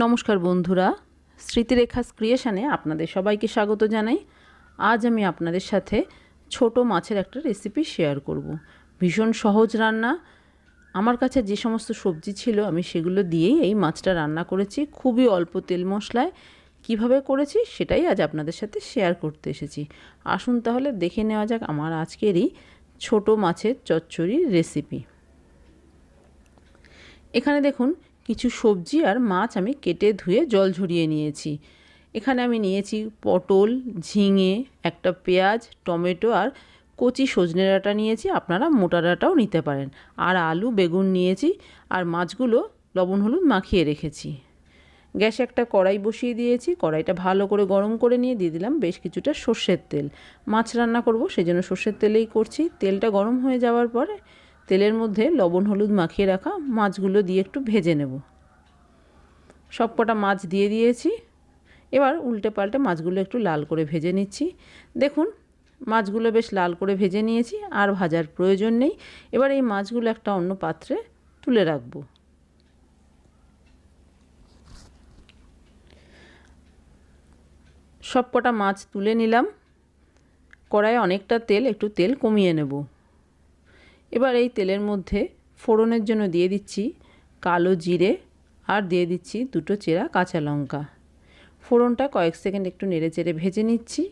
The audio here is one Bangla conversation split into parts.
নমস্কার বন্ধুরা, স্মৃতিরেখাস ক্রিয়েশানে আপনাদের সবাইকে স্বাগত জানাই। আজ আমি আপনাদের সাথে ছোট মাছের একটা রেসিপি শেয়ার করব। ভীষণ সহজ রান্না। আমার কাছে যে সমস্ত সবজি ছিল, আমি সেগুলো দিয়েই এই মাছটা রান্না করেছি। খুবই অল্প তেল মশলায়। কীভাবে করেছি সেটাই আজ আপনাদের সাথে শেয়ার করতে এসেছি। আসুন তাহলে দেখে নেওয়া যাক আমার আজকেরই ছোট মাছের চচ্চড়ির রেসিপি এখানে দেখুন কিছু সবজি আর মাছ আমি কেটে ধুয়ে জল ঝরিয়ে নিয়েছি। এখানে আমি নিয়েছি পটল, ঝিঙে, একটা পেঁয়াজ, টমেটো আর কচি সজনে ডাঁটা নিয়েছি, আপনারা মোটা ডাঁটাও নিতে পারেন। আর আলু, বেগুন নিয়েছি আর মাছগুলো লবণ হলুদ মাখিয়ে রেখেছি। গ্যাসে একটা কড়াই বসিয়ে দিয়েছি, কড়াইটা ভালো করে গরম করে নিয়ে দিয়ে দিলাম বেশ কিছুটা সর্ষের তেল। মাছ রান্না করব সেই জন্য সর্ষের তেলেই করছি। তেলটা গরম হয়ে যাওয়ার পরে তেলের মধ্যে লবণ, হলুদ মাখিয়ে রাখা মাছগুলো দিয়ে একটু ভেজে নেব। সব কটা মাছ দিয়ে দিয়েছি। এবার উল্টে পাল্টে মাছগুলো একটু লাল করে ভেজে নিচ্ছি। দেখুন, মাছগুলো বেশ লাল করে ভেজে নিয়েছি, আর ভাজার প্রয়োজন নেই। এবার এই মাছগুলো একটা অন্য পাত্রে তুলে রাখব। সব কটা মাছ তুলে নিলাম। কড়াইয়ে অনেকটা তেল, একটু তেল কমিয়ে নেব। এবার এই তেলের মধ্যে ফোড়নের জন্য দিয়ে দিচ্ছি কালো জিরে আর দিয়ে দিচ্ছি দুটো চেরা কাঁচা লঙ্কা। ফোড়নটা কয়েক সেকেন্ড একটু নেড়ে চেড়ে ভেজে নিচ্ছি।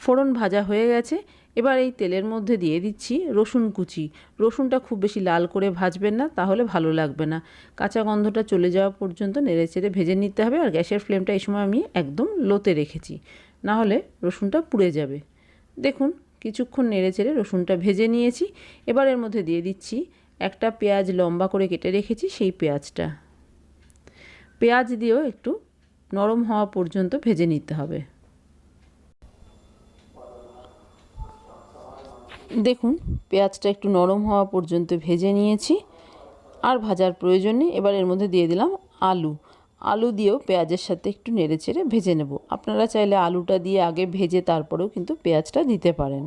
ফোড়ন ভাজা হয়ে গেছে। এবার এই তেলের মধ্যে দিয়ে দিচ্ছি রসুন কুচি। রসুনটা খুব বেশি লাল করে ভাজবেন না, তাহলে ভালো লাগবে না। কাঁচা গন্ধটা চলে যাওয়া পর্যন্ত নেড়ে চেড়ে ভেজে নিতে হবে আর গ্যাসের ফ্লেমটা এই সময় আমি একদম লোতে রেখেছি। না হলে রসুনটা পুড়ে যাবে। দেখুন কিছুক্ষণ নেড়ে চেড়ে রসুনটা ভেজে নিয়েছি। এবার এর মধ্যে দিয়ে দিচ্ছি একটা পেঁয়াজ লম্বা করে কেটে রেখেছি সেই পেঁয়াজটা। পেঁয়াজ দিয়েও একটু নরম হওয়া পর্যন্ত ভেজে নিতে হবে। দেখুন, পেঁয়াজটা একটু নরম হওয়া পর্যন্ত ভেজে নিয়েছি। আর ভাজার প্রয়োজন নেই। এবার এর মধ্যে দিয়ে দিলাম আলু। আলু দিয়েও পেঁয়াজের সাথে একটু নেড়ে চেড়ে ভেজে নেব। আপনারা চাইলে আলুটা দিয়ে আগে ভেজে তারপরেও কিন্তু পেঁয়াজটা দিতে পারেন।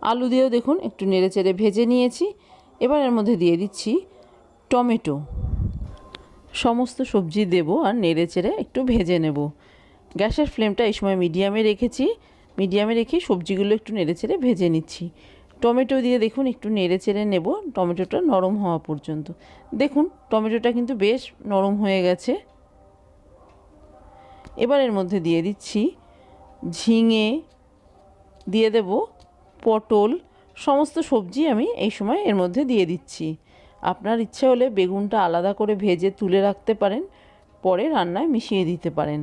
আলু দিয়েও দেখুন, একটু নেড়ে চেড়ে ভেজে নিয়েছি। এবার এর মধ্যে দিয়ে দিচ্ছি টমেটো। সমস্ত সবজি দেব আর নেড়ে চেড়ে একটু ভেজে নেব। গ্যাসের ফ্লেমটা এই সময় মিডিয়ামে রেখেছি। মিডিয়ামে রেখে সবজিগুলো একটু নেড়ে চেড়ে ভেজে নিচ্ছি। টমেটো দিয়ে দেখুন, একটু নেড়ে চেড়ে নেব। টমেটোটা নরম হওয়া পর্যন্ত। দেখুন, টমেটোটা কিন্তু বেশ নরম হয়ে গেছে। এবার এর মধ্যে দিয়ে দিচ্ছি ঝিঙে, দিয়ে দেব পটল, সমস্ত সবজি আমি এই সময় এর মধ্যে দিয়ে দিচ্ছি। আপনার ইচ্ছে হলে বেগুনটা আলাদা করে ভেজে তুলে রাখতে পারেন, পরে রান্নায় মিশিয়ে দিতে পারেন।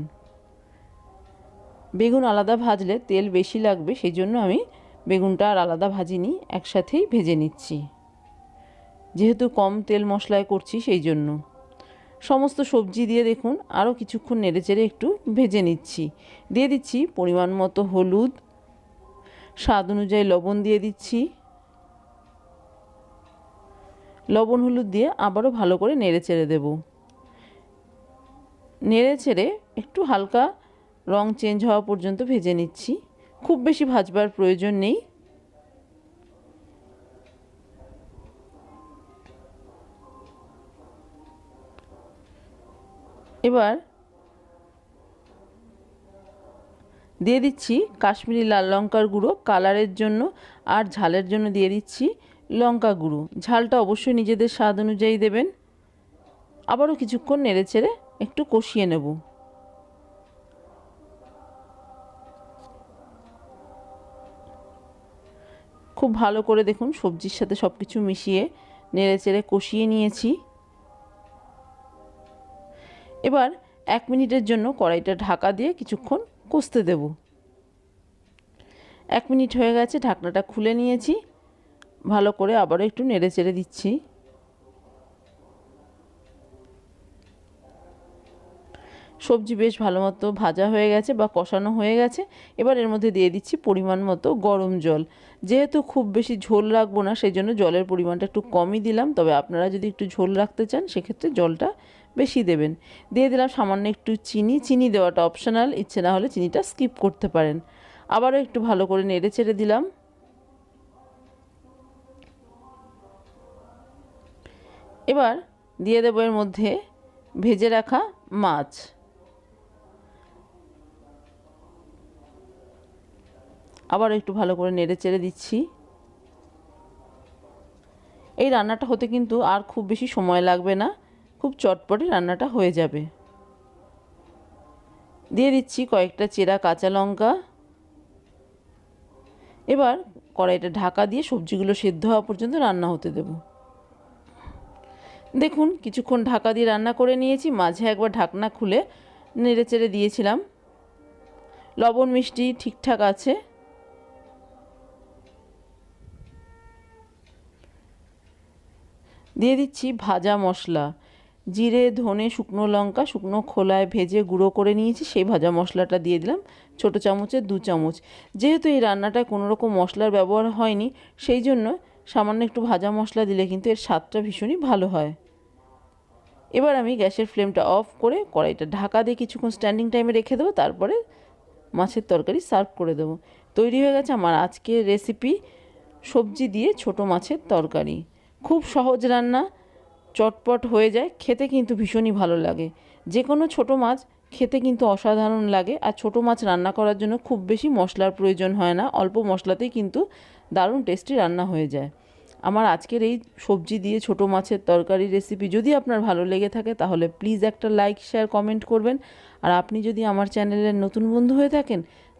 বেগুন আলাদা ভাজলে তেল বেশি লাগবে সেই জন্য আমি বেগুনটা আর আলাদা ভাজিনি, একসাথেই ভেজে নিচ্ছি। যেহেতু কম তেল মশলায় করছি, সেই জন্য। সমস্ত সবজি দিয়ে দেখুন, আরও কিছুক্ষণ নেড়ে চেড়ে একটু ভেজে নিচ্ছি। দিয়ে দিচ্ছি পরিমাণ মতো হলুদ, স্বাদ অনুযায়ী লবণ দিয়ে দিচ্ছি। লবণ হলুদ দিয়ে আবারও ভালো করে নেড়ে চেড়ে দেব। নেড়ে চেড়ে একটু হালকা রং চেঞ্জ হওয়া পর্যন্ত ভেজে নিচ্ছি। খুব বেশি ভাজবার প্রয়োজন নেই। এবার দিয়ে দিচ্ছি কাশ্মীরি লাল লঙ্কার গুঁড়ো, কালারের জন্য আর ঝালের জন্য দিয়ে দিচ্ছি লঙ্কা গুঁড়ো। ঝালটা অবশ্যই নিজেদের স্বাদ অনুযায়ী দেবেন। আবারও কিছুক্ষণ নেড়ে চেড়ে একটু কষিয়ে নেব। খুব ভালো করে দেখুন সবজির সাথে সব কিছু মিশিয়ে নেড়ে চেড়ে কষিয়ে নিয়েছি। এবার এক মিনিটের জন্য কড়াইটা ঢাকা দিয়ে কিছুক্ষণ কষতে দেব। এক মিনিট হয়ে গেছে, ঢাকনাটা খুলে নিয়েছি। ভালো করে আবারও একটু নেড়ে চেড়ে দিচ্ছি। সবজি বেশ ভালো মতো ভাজা হয়ে গেছে বা কষানো হয়ে গেছে। এবার এর মধ্যে দিয়ে দিচ্ছি পরিমাণ মতো গরম জল। যেহেতু খুব বেশি ঝোল রাখব না, সেই জন্য জলের পরিমাণটা একটু কমই দিলাম। তবে আপনারা যদি একটু ঝোল রাখতে চান, সেক্ষেত্রে জলটা বেশি দেবেন। দিয়ে দিলাম সামান্য একটু চিনি। চিনি দেওয়াটা অপশনাল ইচ্ছে না হলে চিনিটা স্কিপ করতে পারেন। আবারও একটু ভালো করে নেড়ে চেড়ে দিলাম। এবার দিয়ে দেবো এর মধ্যে ভেজে রাখা মাছ। আবার একটু ভালো করে নেড়ে চেড়ে দিচ্ছি। এই রান্নাটা হতে কিন্তু আর খুব বেশি সময় লাগবে না। খুব চটপটে রান্নাটা হয়ে যাবে। দিয়ে দিচ্ছি কয়েকটা চেরা কাঁচা লঙ্কা। এবার কড়াইটা ঢাকা দিয়ে সবজিগুলো সেদ্ধ হওয়া পর্যন্ত রান্না হতে দেব। দেখুন, কিছুক্ষণ ঢাকা দিয়ে রান্না করে নিয়েছি, মাঝে একবার ঢাকনা খুলে নেড়ে চেড়ে দিয়েছিলাম। লবণ, মিষ্টি ঠিকঠাক আছে। দিয়ে দিচ্ছি ভাজা মশলা। জিরে, ধনে, শুকনো লঙ্কা, শুকনো খোলায় ভেজে গুঁড়ো করে নিয়েছি, সেই ভাজা মশলাটা দিয়ে দিলাম, ছোটো চামচের দু চামচ। যেহেতু এই রান্নাটায় কোনো রকম মশলার ব্যবহার হয়নি, সেই জন্য সামান্য একটু ভাজা মশলা দিলে কিন্তু এর স্বাদটা ভীষণই ভালো হয়। এবার আমি গ্যাসের ফ্লেমটা অফ করে কড়াইটা ঢাকা দিয়ে কিছুক্ষণ স্ট্যান্ডিং টাইমে রেখে দেবো, তারপরে মাছের তরকারি সার্ভ করে দেবো। তৈরি হয়ে গেছে আমার আজকের রেসিপি, সবজি দিয়ে ছোট মাছের তরকারি। খুব সহজ রান্না চটপট হয়ে যায়, খেতে কিন্তু ভীষণই ভালো লাগে। যে কোনো ছোটো মাছ খেতে কিন্তু অসাধারণ লাগে আর ছোটো মাছ রান্না করার জন্য খুব বেশি মশলার প্রয়োজন হয় না, অল্প মশলাতেই কিন্তু দারুণ টেস্টি রান্না হয়ে যায়। আমার আজকের এই সবজি দিয়ে ছোট মাছের তরকারি রেসিপি যদি আপনার ভালো লেগে থাকে তাহলে প্লিজ একটা লাইক শেয়ার কমেন্ট করবেন। আর আপনি যদি আমার চ্যানেলের নতুন বন্ধু হয়ে থাকেন